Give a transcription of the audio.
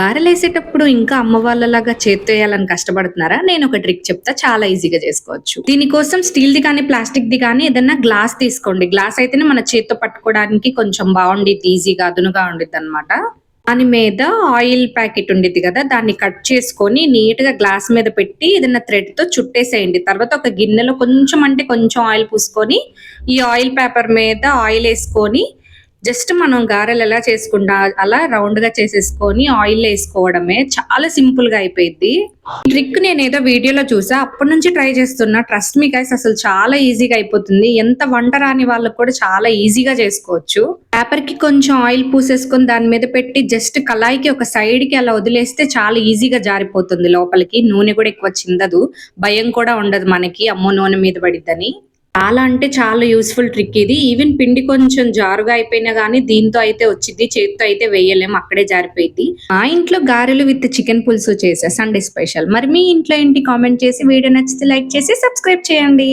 గారెలేసేటప్పుడు ఇంకా అమ్మ వాళ్ళలాగా చేత్తో కష్టపడుతున్నారా? నేను ఒక ట్రిక్ చెప్తా చాలా ఈజీగా చేసుకోవచ్చు. దీనికోసం స్టీల్ ది కానీ ప్లాస్టిక్ ది కానీ ఏదైనా గ్లాస్ తీసుకోండి. గ్లాస్ అయితేనే మన చేత్తో పట్టుకోవడానికి కొంచెం బాగుండిద్ది ఈజీగా అదునుగా ఉండిద్ది అనమాట దాని మీద ఆయిల్ ప్యాకెట్ ఉండిద్ది కదా దాన్ని కట్ చేసుకొని నీట్గా గ్లాస్ మీద పెట్టి ఏదైనా థ్రెడ్తో చుట్టేసేయండి. తర్వాత ఒక గిన్నెలో కొంచెం అంటే కొంచెం ఆయిల్ పూసుకొని ఈ ఆయిల్ పేపర్ మీద ఆయిల్ వేసుకొని జస్ట్ మనం గారెలు ఎలా చేసుకుంటా అలా రౌండ్గా చేసేసుకొని ఆయిల్ వేసుకోవడమే చాలా సింపుల్గా అయిపోయింది ట్రిక్ నేను ఏదో వీడియోలో చూసా అప్పటి నుంచి ట్రై చేస్తున్నా. ట్రస్ట్ మీ గైస్ అసలు చాలా ఈజీగా అయిపోతుంది. ఎంత వంట రాని వాళ్ళకు కూడా చాలా ఈజీగా చేసుకోవచ్చు. పేపర్కి కొంచెం ఆయిల్ పూసేసుకొని దాని మీద పెట్టి జస్ట్ కళాయికి ఒక సైడ్కి అలా వదిలేస్తే చాలా ఈజీగా జారిపోతుంది లోపలికి. నూనె కూడా ఎక్కువ చిందదు. భయం కూడా ఉండదు మనకి. అమ్మో నూనె మీద పడిద్దని. చాలా అంటే చాలా యూస్ఫుల్ ట్రిక్ ఇది. ఈవెన్ పిండి కొంచెం జారుగా అయిపోయినా కానీ దీంతో అయితే వచ్చింది. చేతితో అయితే వేయలేం. అక్కడే జారిపోయింది. మా ఇంట్లో గారెలు విత్ చికెన్ పులుసు చేసా సండే స్పెషల్ మరి మీ ఇంట్లో ఏంటి? కామెంట్ చేసి వీడియో నచ్చితే లైక్ చేసి సబ్స్క్రైబ్ చేయండి.